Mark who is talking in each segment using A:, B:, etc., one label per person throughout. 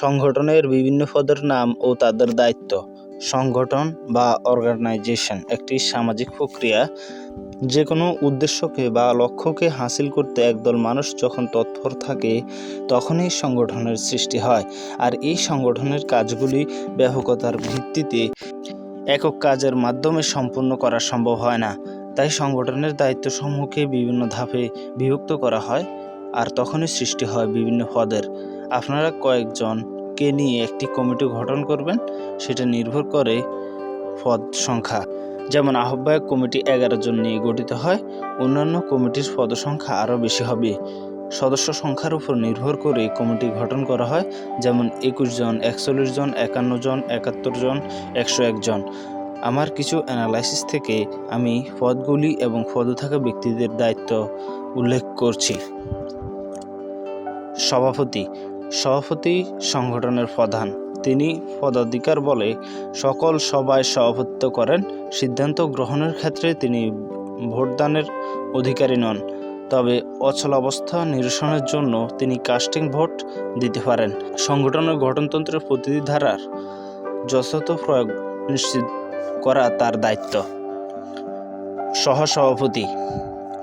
A: সংগঠনের বিভিন্ন পদের নাম ও তাদের দায়িত্ব। সংগঠন বা অর্গানাইজেশন একটি সামাজিক প্রক্রিয়া। যে কোনো উদ্দেশ্যকে বা লক্ষ্যকে হাসিল করতে একদল মানুষ যখন তৎপর থাকে, তখনই সংগঠনের সৃষ্টি হয়। আর এই সংগঠনের কাজগুলি ব্যাপকতার ভিত্তিতে একক কাজের মাধ্যমে সম্পূর্ণ করা সম্ভব হয় না। তাই সংগঠনের দায়িত্বসমূহকে বিভিন্ন ধাপে বিভক্ত করা হয়, আর তখনই সৃষ্টি হয় বিভিন্ন পদের। আপনারা কয়েকজনকে নিয়ে একটি কমিটি গঠন করবেন। সেটা নির্ভর করে পদ সংখ্যা। যেমন আহ্বায়ক কমিটি এগারো জন নিয়ে গঠিত হয়, অন্যান্য কমিটির পদসংখ্যা আরও বেশি হবে। সদস্য সংখ্যার উপর নির্ভর করে কমিটি গঠন করা হয়, যেমন একুশ জন, একচল্লিশ জন, একান্ন জন, একাত্তর জন, একশো একজন আমার কিছু অ্যানালাইসিস থেকে আমি পদগুলি এবং পদে থাকা ব্যক্তিদের দায়িত্ব উল্লেখ করছি। সভাপতি সভাপতি সংগঠনের প্রধান। তিনি পদাধিকার বলে সকল সভায় সভাপতিত্ব করেন। সিদ্ধান্ত গ্রহণের ক্ষেত্রে তিনি ভোটদানের অধিকারী নন, তবে অচলাবস্থা নিরসনের জন্য তিনি কাস্টিং ভোট দিতে পারেন। সংগঠনের গঠনতন্ত্রের প্রতিটি ধারার যথাযথ প্রয়োগ নিশ্চিত করা তার দায়িত্ব। সহসভাপতি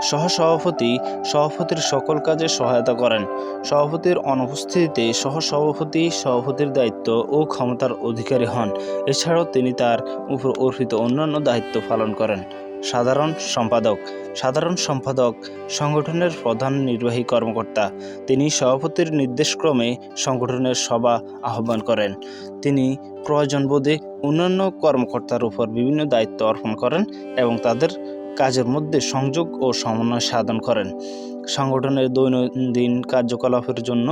A: সহসভাপতি সভাপতির সকল কাজে সহায়তা করেন। সভাপতির অনুপস্থিতিতে সহসভাপতি সভাপতির দায়িত্ব ও ক্ষমতার অধিকারী হন। এছাড়াও তিনি তার উপর অর্পিত অন্যান্য দায়িত্ব পালন করেন। সাধারণ সম্পাদক। সাধারণ সম্পাদক সংগঠনের প্রধান নির্বাহী কর্মকর্তা। তিনি সভাপতির নির্দেশক্রমে সংগঠনের সভা আহ্বান করেন। তিনি প্রয়োজনবোধে অন্যান্য কর্মকর্তার উপর বিভিন্ন দায়িত্ব অর্পণ করেন এবং তাদের কাজের মধ্যে সংযোগ ও সমন্বয় সাধন করেন। সংগঠনের দৈনন্দিন কার্যকলাপের জন্য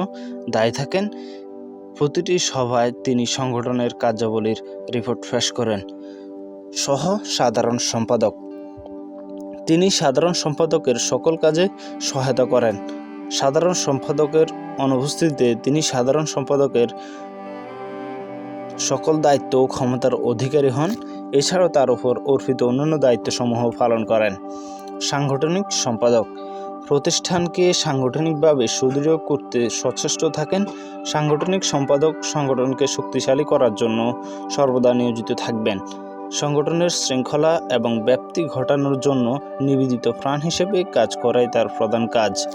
A: দায়ী থাকেন। প্রতিটি সভায় তিনি সংগঠনের কার্যাবলীর রিপোর্ট পেশ করেন। সহ সাধারণ সম্পাদক। তিনি সাধারণ সম্পাদকের সকল কাজে সহায়তা করেন। সাধারণ সম্পাদকের অনুপস্থিতিতে তিনি সাধারণ সম্পাদকের সকল দায়িত্ব ও ক্ষমতার অধিকারী হন। এছাড়াও তার উপর অর্পিত অন্যান্য দায়িত্বসমূহ পালন করেন। সাংগঠনিক সম্পাদক। প্রতিষ্ঠানকে সাংগঠনিকভাবে সুদৃঢ় করতে সচেষ্ট থাকেন। সাংগঠনিক সম্পাদক সংগঠনকে শক্তিশালী করার জন্য সর্বদা নিয়োজিত থাকবেন। সংগঠনের শৃঙ্খলা এবং ব্যাপ্তি ঘটানোর জন্য নিবেদিত প্রাণ হিসেবে কাজ করাই তার প্রধান কাজ।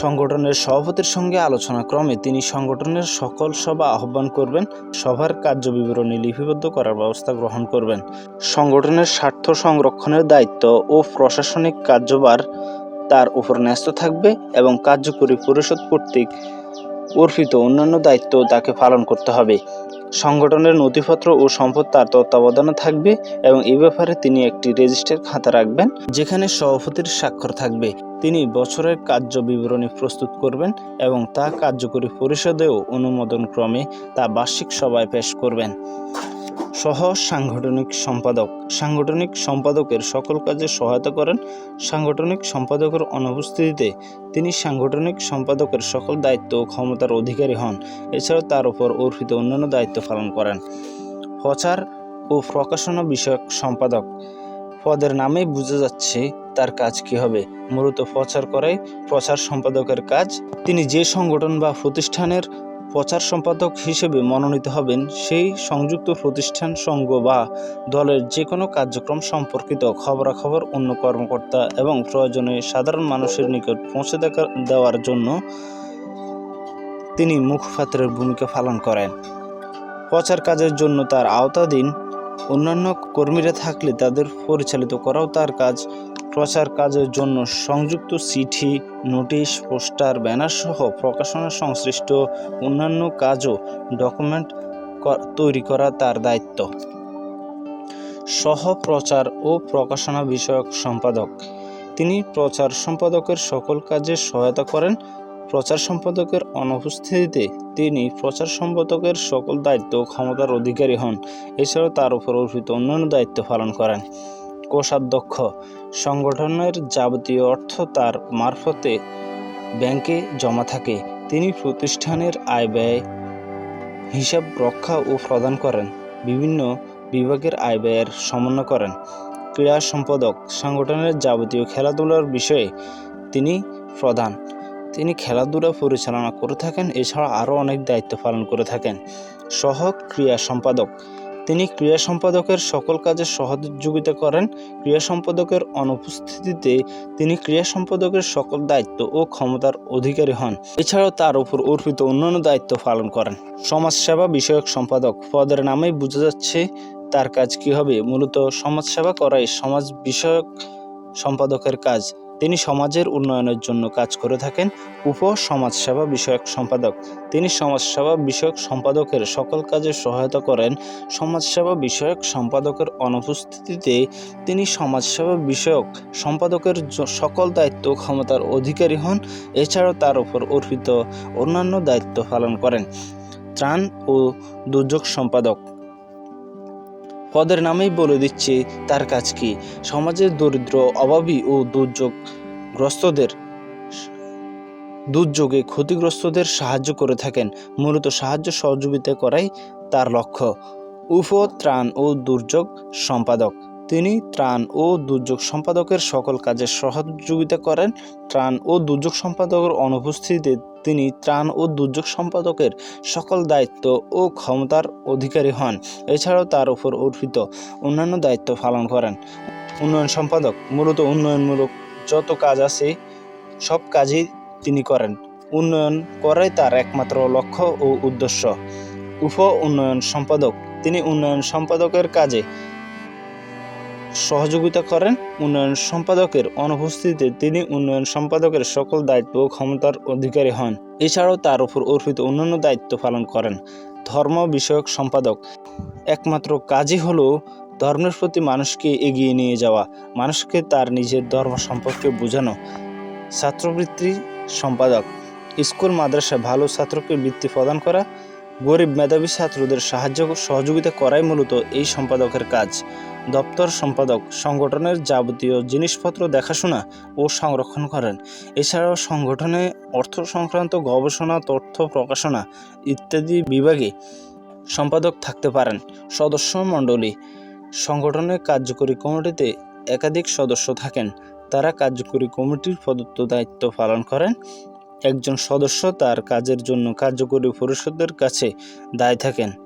A: সংগঠনের সভাপতির সঙ্গে আলোচনা ক্রমে তিনি সংগঠনের সকল সভা আহ্বান করবেন, সভার কার্য বিবরণী লিপিবদ্ধ করার ব্যবস্থা গ্রহণ করবেন। সংগঠনের স্বার্থ সংরক্ষণের দায়িত্ব ও প্রশাসনিক কার্যভার তার উপর ন্যস্ত থাকবে এবং কার্যকরী পরিষদ কর্তৃক অর্পিত অন্যান্য দায়িত্ব তাকে পালন করতে হবে। সংগঠনের নথিপত্র ও সম্পদ তার তত্ত্বাবধানে থাকবে এবং এ ব্যাপারে তিনি একটি রেজিস্টার খাতা রাখবেন, যেখানে সভাপতির স্বাক্ষর থাকবে। তিনি বছরের কার্য বিবরণী প্রস্তুত করবেন এবং তা কার্যকরী পরিষদেও অনুমোদন ক্রমে তা বার্ষিক সভায় পেশ করবেন। সহ সাংগঠনিক সম্পাদক। সাংগঠনিক সম্পাদকের সকল কাজে সহায়তা করেন। সাংগঠনিক সম্পাদকের অনুপস্থিতিতে তিনি সাংগঠনিক সম্পাদকের সকল দায়িত্ব ও ক্ষমতার অধিকারী হন। এছাড়াও তার উপর অর্পিত অন্যান্য দায়িত্ব পালন করেন। প্রচার ও প্রকাশনা বিষয়ক সম্পাদক। পদের নামেই বোঝা যাচ্ছে তার কাজ কি হবে। মূলত প্রচার করাই প্রচার সম্পাদকের কাজ। তিনি যে সংগঠন বা প্রতিষ্ঠানের প্রচার সম্পাদক হিসেবে মনোনীত হবেন সেই সংযুক্ত প্রতিষ্ঠান সংঘ বা দলের যে কোনো কার্যক্রম সম্পর্কিত খবরাখবর অন্য কর্মকর্তা এবং প্রয়োজনে সাধারণ মানুষের নিকট পৌঁছে দেখা- দেওয়ার জন্য তিনি মুখপাত্রের ভূমিকা পালন করেন। প্রচার কাজের জন্য তার আওতাধীন অন্যান্য কর্মীরা থাকলে তাদের পরিচালিত করাও তার কাজ। প্রচার কাজের জন্য সংযুক্ত চিঠি, নোটিশ, পোস্টার ব্যানার সহ প্রকাশনা সংশ্লিষ্ট অন্যান্য কাজও ডকুমেন্ট তৈরি করা তার দায়িত্ব। সহ প্রচার ও প্রকাশনা বিষয়ক সম্পাদক। তিনি প্রচার সম্পাদকের সকল কাজে সহায়তা করেন। প্রচার সম্পাদকের অনুপস্থিতিতে তিনি প্রচার সম্পাদকের সকল দায়িত্ব ও ক্ষমতার অধিকারী হন। এছাড়াও তার উপর অর্পিত অন্যান্য দায়িত্ব পালন করেন। কোষাধ্যক্ষ সংগঠনের যাবতীয় অর্থ তার মারফতে ব্যাংকে জমা থাকে। তিনি প্রতিষ্ঠানের আয় ব্যয় হিসাব রক্ষা ও প্রদান করেন, বিভিন্ন বিভাগের আয় ব্যয়ের সমন্বয় করেন। ক্রীড়া সম্পাদক, সংগঠনের যাবতীয় খেলাধুলার বিষয়ে তিনি প্রধান। তিনি খেলাধুলা পরিচালনা করে থাকেন, এছাড়া আরও অনেক দায়িত্ব পালন করে থাকেন। সহ ক্রীড়া সম্পাদক তিনি ক্রিয়া সম্পাদকের সকল কাজে সহযোগিতা করেন। ক্রিয়া সম্পাদকের অনুপস্থিতিতে তিনি ক্রিয়া সম্পাদকের সকল দায়িত্ব ও ক্ষমতার অধিকারী হন। এছাড়াও তার উপর অর্পিত অন্যান্য দায়িত্ব পালন করেন। সমাজসেবা বিষয়ক সম্পাদক পদের নামেই বোঝা যাচ্ছে তার কাজ কি হবে। মূলত সমাজসেবা করাই সমাজ বিষয়ক সম্পাদকের কাজ। তিনি সমাজের উন্নয়নের জন্য কাজ করে থাকেন উপ সমাজসেবা বিষয়ক সম্পাদক। তিনি সমাজসেবা বিষয়ক সম্পাদকের সকল কাজে সহায়তা করেন। সমাজসেবা বিষয়ক সম্পাদকের অনুপস্থিতিতে তিনি সমাজসেবা বিষয়ক সম্পাদকের সকল দায়িত্ব ক্ষমতার অধিকারী হন। এছাড়াও তার উপর অর্পিত অন্যান্য দায়িত্ব পালন করেন। ত্রাণ ও দুর্যোগ সম্পাদক। পদের নামেই বলে দিচ্ছে, তার কাজ কি? সমাজের দরিদ্র, অভাবী ও দুর্যোগগ্রস্তদের দুর্যোগে ক্ষতিগ্রস্তদের সাহায্য করে থাকেন। মূলত সাহায্য সহযোগিতা করাই তার লক্ষ্য। উপ ত্রাণ ও দুর্যোগ সম্পাদক। তিনি ত্রাণ ও দুর্যোগ সম্পাদকের সকল কাজে সহযোগিতা করেন। ত্রাণ ও দুর্যোগ সম্পাদকের অনুপস্থিতিতে তিনি ত্রাণ ও দুর্যোগ সম্পাদকের সকল দায়িত্ব ও ক্ষমতার অধিকারী হন। এছাড়াও তার উপর অর্পিত অন্যান্য দায়িত্ব পালন করেন। উন্নয়ন সম্পাদক মূলত উন্নয়নমূলক যত কাজ আছে, সব কাজই তিনি করেন। উন্নয়ন করাই তার একমাত্র লক্ষ্য ও উদ্দেশ্য। উপ উন্নয়ন সম্পাদক তিনি উন্নয়ন সম্পাদকের কাজে সহযোগিতা করেন উন্নয়ন সম্পাদকের অনুপস্থিতিতে তিনি উন্নয়ন সম্পাদকের সকল দায়িত্ব ও ক্ষমতার অধিকারী হন। এছাড়াও তার উপর অর্পিত অন্যান্য দায়িত্ব পালন করেন। ধর্ম বিষয়ক সম্পাদক। একমাত্র কাজই হলো ধর্মের প্রতি মানুষকে এগিয়ে নিয়ে যাওয়া, মানুষকে তার নিজের ধর্ম সম্পর্কে বোঝানো। ছাত্রবৃত্তি সম্পাদক। স্কুল মাদ্রাসা ভালো ছাত্রকে বৃত্তি প্রদান করা, গরিব মেধাবী ছাত্রদের সাহায্য সহযোগিতা করাই মূলত এই সম্পাদকের কাজ। দপ্তর সম্পাদক সংগঠনের যাবতীয় জিনিসপত্র দেখাশোনা ও সংরক্ষণ করেন। এছাড়াও সংগঠনে অর্থ সংক্রান্ত গবেষণা, তথ্য প্রকাশনা ইত্যাদি বিভাগে সম্পাদক থাকতে পারেন। সদস্য মণ্ডলী সংগঠনের কার্যকরী কমিটিতে একাধিক সদস্য থাকেন। তারা কার্যকরী কমিটির প্রদত্ত দায়িত্ব পালন করেন। একজন সদস্য তার কাজের জন্য কার্যকরী পরিষদের কাছে দায় থাকেন।